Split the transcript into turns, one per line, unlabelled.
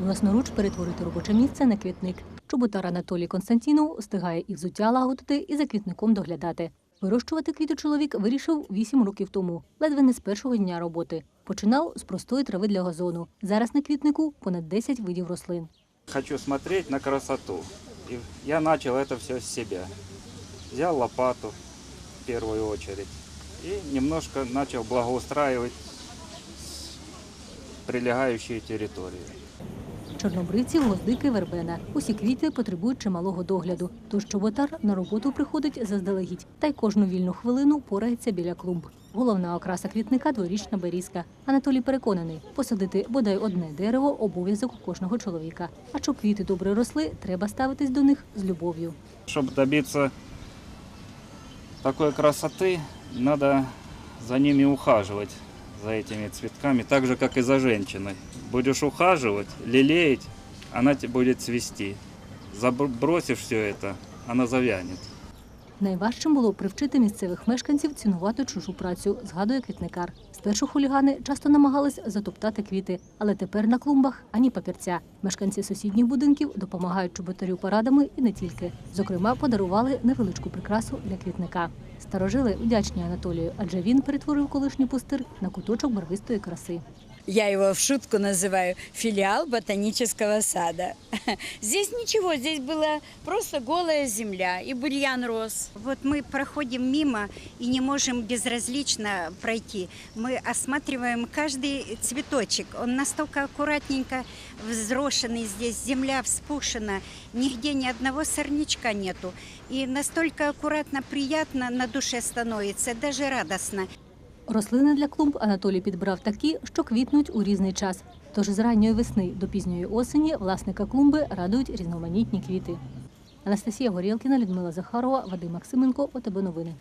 власноруч перетворити робоче місце на квітник. Чоботар Анатолій Константінов встигає і взуття лагодити, і за квітником доглядати. Вирощувати квіти чоловік вирішив 8 років тому, ледве не з першого дня роботи. Починав з простої трави для газону. Зараз на квітнику понад 10 видів рослин.
Хочу смотреть на красоту. И я начал это все с себя. Взял лопату в первую очередь и немножко начал благоустраивать прилегающие территории.
Чорнобривці, гвоздики, вербена. Усі квіти потребують чималого догляду. Тож чоботар на роботу приходить заздалегідь та й кожну вільну хвилину порається біля клумб. Головна окраса квітника дворічна берізка. Анатолій переконаний, посадити бодай одне дерево обов'язок у кожного чоловіка. А щоб квіти добре росли, треба ставитись до них з любов'ю.
Чтобы добиться такой красоты, надо за ними ухаживать, за этими цветками, так же, как и за женщиной. Будешь ухаживать, лелеять, она тебе будет цвести. Забросишь все это, она завянет.
Найважчим було привчити місцевих мешканців цінувати чужу працю, згадує квітникар. Спершу хулігани часто намагались затоптати квіти, але тепер на клумбах ані папірця. Мешканці сусідніх будинків допомагають чоботарю парадами і не тільки. Зокрема, подарували невеличку прикрасу для квітника. Старожили вдячні Анатолію, адже він перетворив колишній пустир на куточок барвистої краси
Я его в шутку называю филиал ботанического сада. Здесь ничего, здесь была просто голая земля и бурьян рос.
Вот мы проходим мимо и не можем безразлично пройти. Мы осматриваем каждый цветочек. Он настолько аккуратненько взрошенный здесь, земля вспушена, нигде ни одного сорнячка нету. И настолько аккуратно, приятно на душе становится, даже радостно.
Рослини для клумб Анатолій підбрав такі, що квітнуть у різний час. Тож з ранньої весни до пізньої осені власника клумби радують різноманітні квіти. Анастасія Горілкіна, Людмила Захарова, Вадим Максименко, ОТБ Новини.